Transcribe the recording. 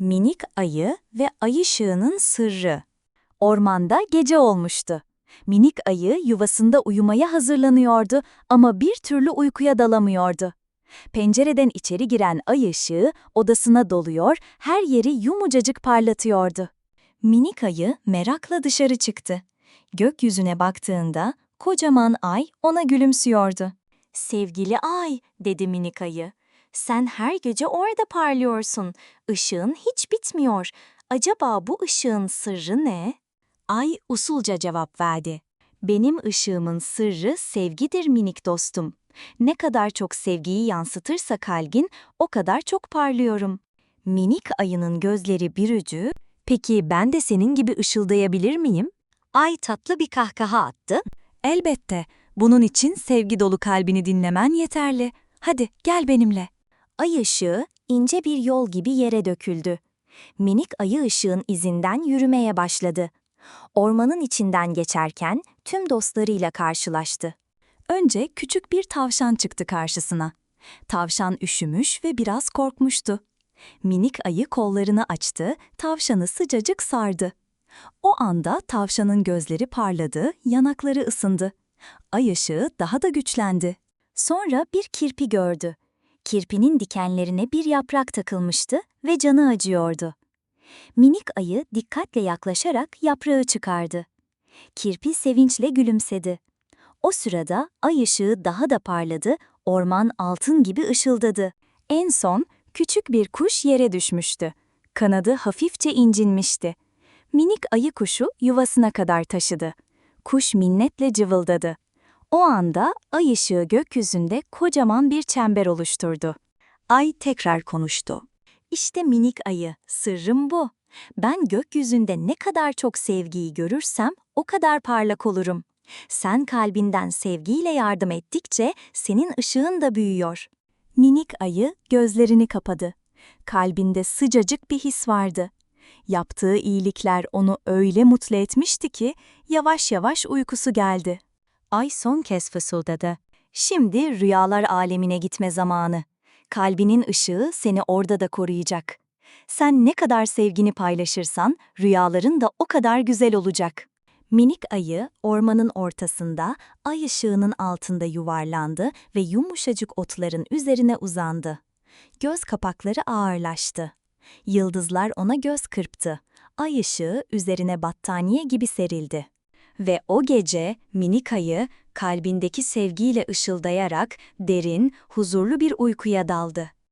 Minik ayı ve ay ışığının sırrı. Ormanda gece olmuştu. Minik ayı yuvasında uyumaya hazırlanıyordu ama bir türlü uykuya dalamıyordu. Pencereden içeri giren ay ışığı odasına doluyor, her yeri yumucacık parlatıyordu. Minik ayı merakla dışarı çıktı. Gökyüzüne baktığında kocaman ay ona gülümsüyordu. Sevgili ay, dedi minik ayı. Sen her gece orada parlıyorsun. Işığın hiç bitmiyor. Acaba bu ışığın sırrı ne? Ay usulca cevap verdi. Benim ışığımın sırrı sevgidir minik dostum. Ne kadar çok sevgiyi yansıtırsa kalbin, o kadar çok parlıyorum. Minik ayının gözleri bürücü, peki ben de senin gibi ışıldayabilir miyim? Ay tatlı bir kahkaha attı. Elbette, bunun için sevgi dolu kalbini dinlemen yeterli. Hadi gel benimle. Ay ışığı ince bir yol gibi yere döküldü. Minik ayı ışığın izinden yürümeye başladı. Ormanın içinden geçerken tüm dostlarıyla karşılaştı. Önce küçük bir tavşan çıktı karşısına. Tavşan üşümüş ve biraz korkmuştu. Minik ayı kollarını açtı, tavşanı sıcacık sardı. O anda tavşanın gözleri parladı, yanakları ısındı. Ay ışığı daha da güçlendi. Sonra bir kirpi gördü. Kirpinin dikenlerine bir yaprak takılmıştı ve canı acıyordu. Minik ayı dikkatle yaklaşarak yaprağı çıkardı. Kirpi sevinçle gülümsedi. O sırada ay ışığı daha da parladı, orman altın gibi ışıldadı. En son küçük bir kuş yere düşmüştü. Kanadı hafifçe incinmişti. Minik ayı kuşu yuvasına kadar taşıdı. Kuş minnetle cıvıldadı. O anda ay ışığı gökyüzünde kocaman bir çember oluşturdu. Ay tekrar konuştu. İşte minik ayı, sırrım bu. Ben gökyüzünde ne kadar çok sevgiyi görürsem o kadar parlak olurum. Sen kalbinden sevgiyle yardım ettikçe senin ışığın da büyüyor. Minik ayı gözlerini kapadı. Kalbinde sıcacık bir his vardı. Yaptığı iyilikler onu öyle mutlu etmişti ki yavaş yavaş uykusu geldi. Ay son kez fısıldadı. Şimdi rüyalar alemine gitme zamanı. Kalbinin ışığı seni orada da koruyacak. Sen ne kadar sevgini paylaşırsan rüyaların da o kadar güzel olacak. Minik ayı ormanın ortasında ay ışığının altında yuvarlandı ve yumuşacık otların üzerine uzandı. Göz kapakları ağırlaştı. Yıldızlar ona göz kırptı. Ay ışığı üzerine battaniye gibi serildi. Ve o gece minik ayı kalbindeki sevgiyle ışıldayarak derin, huzurlu bir uykuya daldı.